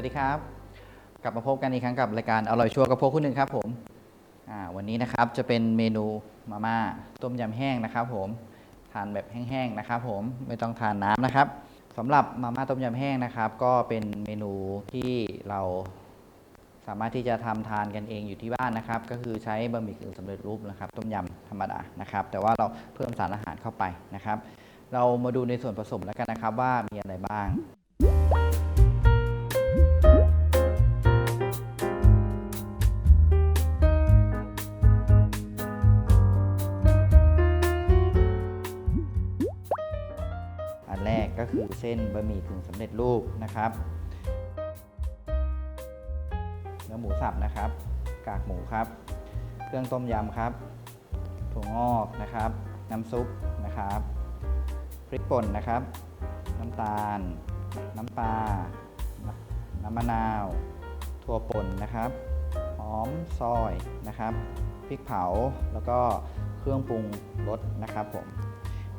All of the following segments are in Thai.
วัสดีครับ กลับมาพบกันอีกครั้งกับรายการอร่อยชัวร์กับพวกคุณหนึ่งครับผมวันนี้นะครับจะเป็นเมนูมาม่าต้มยำแห้งนะครับ ผมทานแบบแห้งๆนะครับ ผมไม่ต้องทานน้ำนะครับสำหรับมาม่าต้มยำแห้งนะครับ ก็เป็นเมนูที่เราสามารถที่จะทำทานกันเองอยู่ที่บ้านนะครับ ก็คือใช้บะหมี่กึ่งสำเร็จรูปนะครับ ต้มยำธรรมดานะครับ แต่ว่าเราเพิ่มสารอาหารเข้าไปนะครับ เรามาดูในส่วนผสมแล้วกันนะครับ ว่ามีอะไรบ้าง เส้นบะหมี่กึ่งสำเร็จรูปนะครับเนื้อหมูสับนะครับ กากหมูครับ เครื่องต้มยำครับ ถั่วงอกนะครับ น้ำซุปนะครับ พริกป่นนะครับ น้ำตาล น้ำปลา น้ำมะนาว ถั่วป่นนะครับหอมซอยนะครับ พริกเผา แล้วก็เครื่องปรุงรสนะครับผม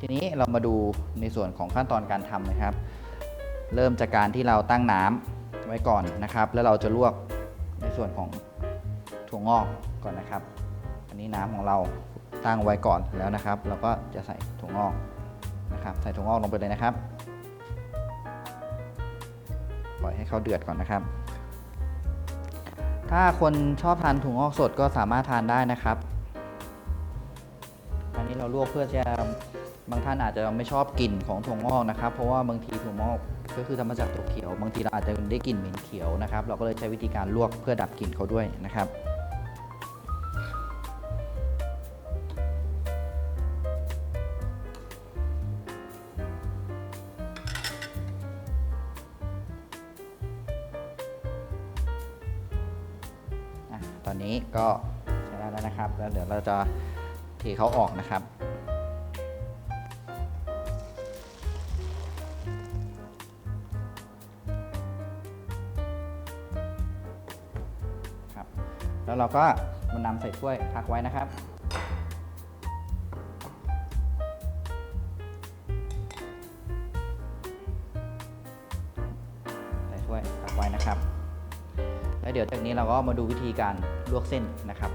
ทีนี้เรามาดูในส่วนของขั้นตอนการทำนะครับ เริ่มจากการที่เราตั้งน้ำไว้ก่อนนะครับ แล้วเราจะลวกในส่วนของถั่วงอกก่อนนะครับ อันนี้น้ำของเราตั้งไว้ก่อนแล้วนะครับ เราก็จะใส่ถั่วงอกนะครับ ใส่ถั่วงอกลงไปเลยนะครับ ปล่อยให้เขาเดือดก่อนนะครับ ถ้าคนชอบทานถั่วงอกสดก็สามารถทานได้นะครับ อันนี้เราลวกเพื่อจะ บางท่านอาจจะไม่ชอบกลิ่นของถั่วงอกนะครับ เพราะว่าบางทีถั่วงอกก็คือทำมาจากถั่วเขียว บางทีเราอาจจะได้กลิ่นเหม็นเขียวนะครับ เราก็เลยใช้วิธีการลวกเพื่อดับกลิ่นเขาด้วยนะครับ ตอนนี้ก็ใช้ได้แล้วนะครับ แล้วเดี๋ยวเราจะเทเขาออกนะครับ แล้วเราก็มานำใส่ถ้วยพักไว้นะครับ ใส่ถ้วยพักไว้นะครับ แล้วเดี๋ยวจากนี้เราก็มาดูวิธีการลวกเส้นนะครับ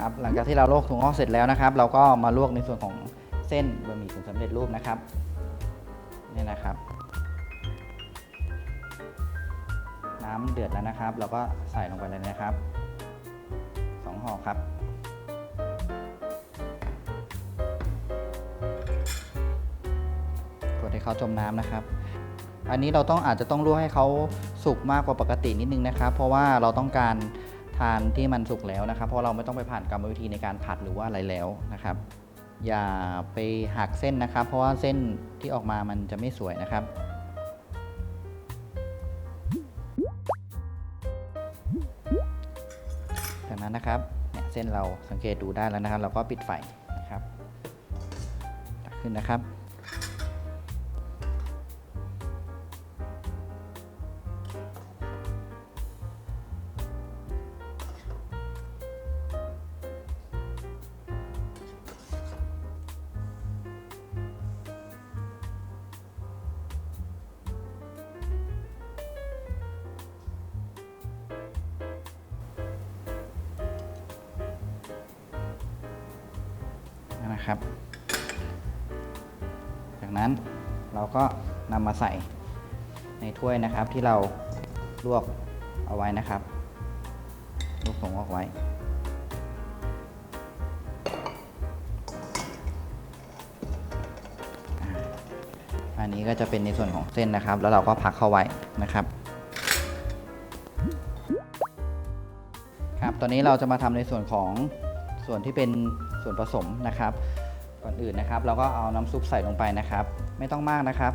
ครับหลังจากที่เราลวกถั่วงอกเสร็จแล้วนะครับ เราก็มาลวกในส่วนของเส้นบะหมี่กึ่งสำเร็จรูปนะครับนี่นะครับ น้ำเดือดแล้วนะครับ เราก็ใส่ลงไปเลยนะครับสองห่อครับ กดให้เขาจมน้ำนะครับ อันนี้เราต้องอาจจะต้องลวกให้เขาสุกมากกว่าปกตินิดนึงนะครับ เพราะว่าเราต้องการทานที่มันสุกแล้วนะครับ เพราะเราไม่ต้องไปผ่านกรรมวิธีในการผัดหรือว่าอะไรแล้วนะครับ อย่าไปหักเส้นนะครับ เพราะว่าเส้นที่ออกมามันจะไม่สวยนะครับ นะครับเนี่ยเส้นเราสังเกตดูได้แล้วนะครับ เราก็ปิดไฟนะครับตักขึ้นนะครับ นะครับ จากนั้นเราก็นำมาใส่ในถ้วยนะครับที่เราลวกเอาไว้นะครับลวกผงออกไว้ อันนี้ก็จะเป็นในส่วนของเส้นนะครับ แล้วเราก็พักเข้าไว้นะครับครับตอนนี้เราจะมาทำในส่วนของส่วนที่เป็นส่วนผสมนะครับ ก่อนอื่นนะครับ เราก็เอาน้ำซุปใส่ลงไปนะครับ ไม่ต้องมากนะครับ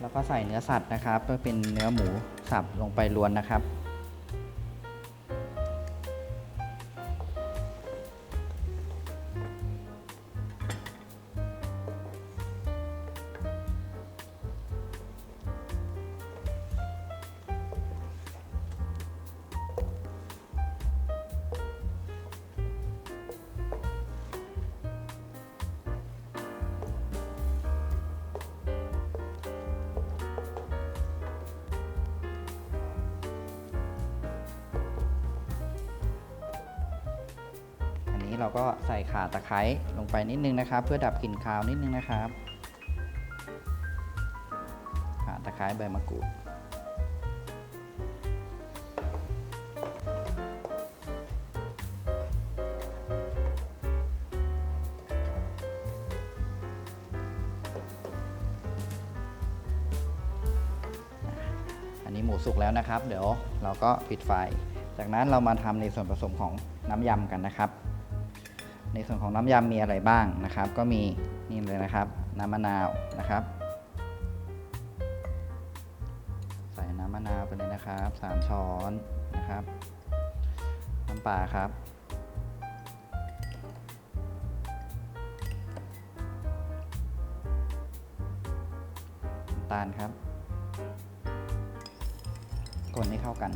แล้วก็ใส่เนื้อสัตว์นะครับก็เป็นเนื้อหมูสับลงไปล้วนนะครับ นี้เราก็ใส่ข่าตะไคร้ลงไปนิดนึงนะครับ เพื่อดับกลิ่นคาวนิดนึงนะครับข่าตะไคร้ใบมะกรูดอันนี้หมูสุกแล้วนะครับ เดี๋ยวเราก็ปิดไฟ จากนั้นเรามาทำในส่วนผสมของน้ำยำกันนะครับ ในส่วนของน้ำยำมีอะไรบ้างนะครับ ก็มีนี่เลยนะครับ น้ำมะนาวนะครับ ใส่น้ำมะนาวไปเลยนะครับสามช้อนนะครับ น้ำปลาครับน้ำตาลครับ คนให้เข้ากัน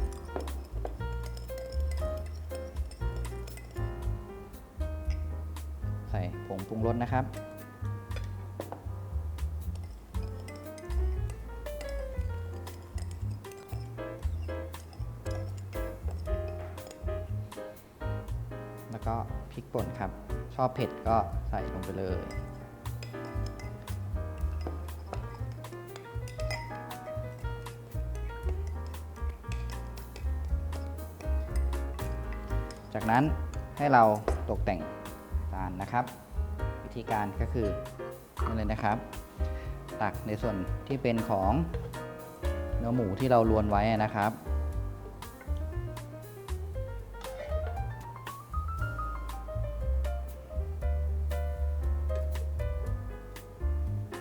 ผงปรุงรสนะครับ แล้วก็พริกป่นครับ ชอบเผ็ดก็ใส่ลงไปเลยจากนั้นให้เราตกแต่งจานนะครับ ธีการก็คือนี่เลยนะครับ ตักในส่วนที่เป็นของเนื้อหมูที่เราลวนไว้นะครับ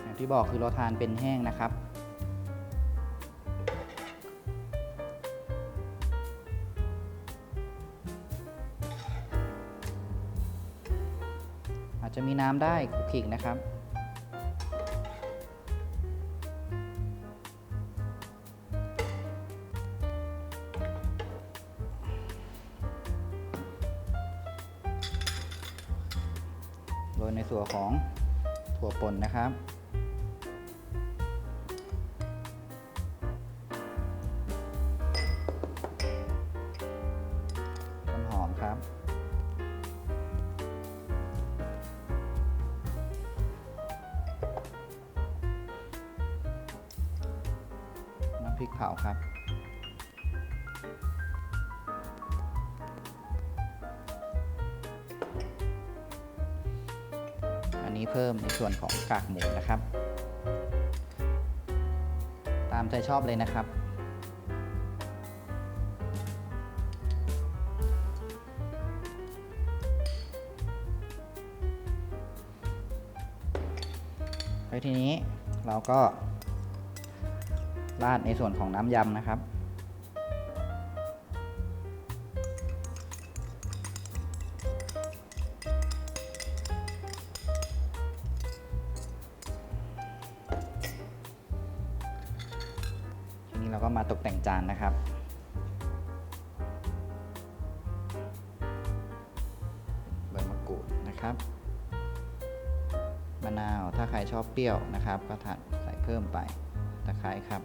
อย่างที่บอกคือเราทานเป็นแห้งนะครับ น้ำได้คุกคิงนะครับ โรยในส่วนของถั่วป่นนะครับ พริกเผาครับ อันนี้เพิ่มในส่วนของกากหมูนะครับ ตามใจชอบเลยนะครับแล้วทีนี้เราก็ ราดในส่วนของน้ำยำนะครับ ทีนี้เราก็มาตกแต่งจานนะครับใบมะกรูดนะครับมะนาวถ้าใครชอบเปรี้ยวนะครับ ก็ถัดใส่เพิ่มไป ตะไคร้ครับ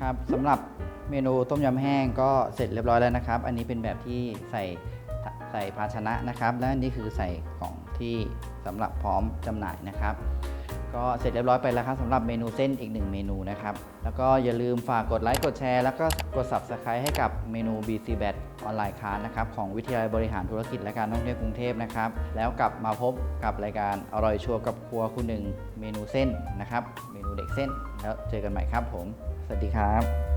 ครับสำหรับเมนูต้มยำแห้งก็เสร็จเรียบร้อยแล้วนะครับ อันนี้เป็นแบบที่ใส่ใส่ภาชนะนะครับ และอันนี้คือใส่กล่องที่สำหรับพร้อมจำหน่ายนะครับ ก็เสร็จเรียบร้อยไปแล้วครับสำหรับเมนูเส้นอีกหนึ่งเมนูนะครับ แล้วก็อย่าลืมฝากกดไลค์กดแชร์ แล้วก็กด subscribe ให้กับเมนู BC b a t ออนไลน์คาร์นะครับของวิทยาลัยบริหารธุรกิจและการท่องเที่ยวกรุงเทพนะครับ แล้วกลับมาพบกับรายการอร่อยชัวร์กับครัวคุณหนึ่งเมนูเส้นนะครับ เมนูเด็กเส้นแล้วเจอกันใหม่ครับผม สวัสดีครับ